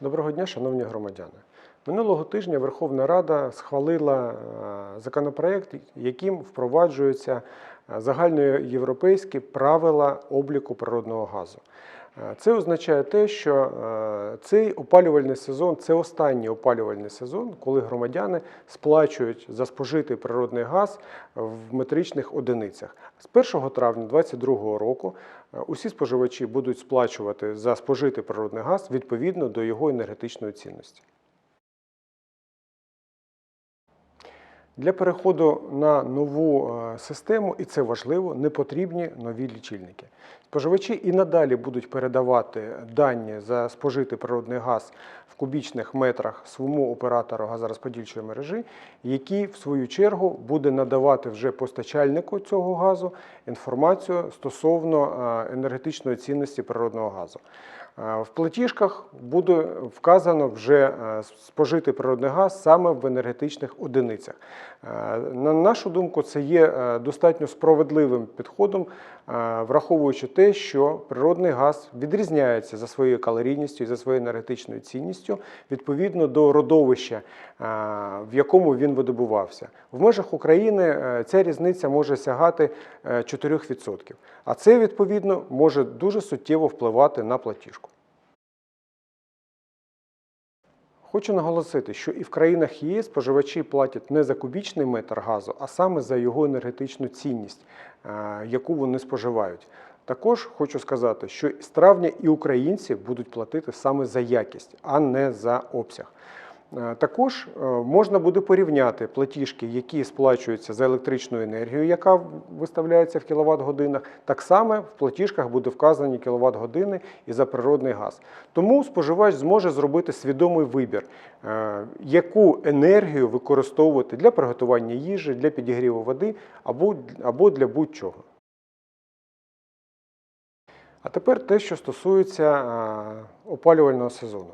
Доброго дня, шановні громадяни. Минулого тижня Верховна Рада схвалила е, законопроект, яким впроваджуються е, загальноєвропейські правила обліку природного газу. Е, Це означає те, що е, цей опалювальний сезон це останній опалювальний сезон, коли громадяни сплачують за спожитий природний газ в метричних одиницях. З 1 травня 2022 року е, усі споживачі будуть сплачувати за спожитий природний газ відповідно до його енергетичної цінності. Для переходу на нову систему, і це важливо, не потрібні нові лічильники. Споживачі і надалі будуть передавати дані за спожитий природний газ в кубічних метрах своєму оператору газорозподільчої мережі, який в свою чергу буде надавати вже постачальнику цього газу інформацію стосовно е, енергетичної цінності природного газу. Е, В платіжках буде вказано вже е, спожитий природний газ саме в енергетичних одиницях. На нашу думку, це є достатньо справедливим підходом, враховуючи те, що природний газ відрізняється за своєю калорійністю і за своєю енергетичною цінністю відповідно до родовища, е, в якому він видобувався. В межах України е, ця різниця може сягати е, 4%. А це відповідно може дуже суттєво впливати на платіжку. Хочу наголосити, що і в країнах ЄС споживачі платять не за кубічний метр газу, а саме за його енергетичну цінність, е, яку вони споживають. Також хочу сказати, що з травня і українці будуть платити саме за якість, а не за обсяг. Е, Також е, можна буде порівняти платіжки, які сплачуються за електричну енергію, яка виставляється в кіловат годинах. Так само в платіжках буде вказані кіловат години і за природний газ. Тому споживач зможе зробити свідомий вибір, е, яку енергію використовувати для приготування їжі, для підігріву води або, або для будь-чого. А тепер те, що стосується е, опалювального сезону.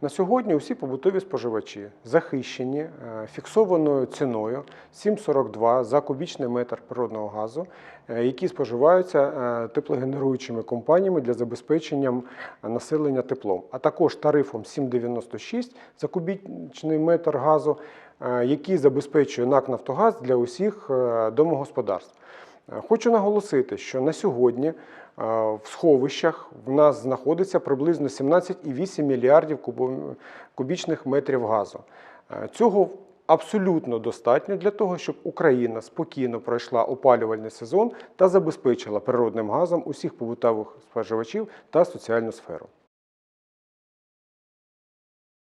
На сьогодні усі побутові споживачі захищені е, фіксованою ціною 7,42 за кубічний метр природного газу, е, які споживаються теплогенеруючими компаніями для забезпечення населення теплом, а також тарифом 7,96 за кубічний метр газу, який забезпечує НАК Нафтогаз для усіх домогосподарств. Хочу наголосити, що на сьогодні е, в сховищах в нас знаходиться приблизно 17,8 мільярдів кубічних метрів газу. Е, Цього абсолютно достатньо для того, щоб Україна спокійно пройшла опалювальний сезон та забезпечила природним газом усіх побутових споживачів та соціальну сферу.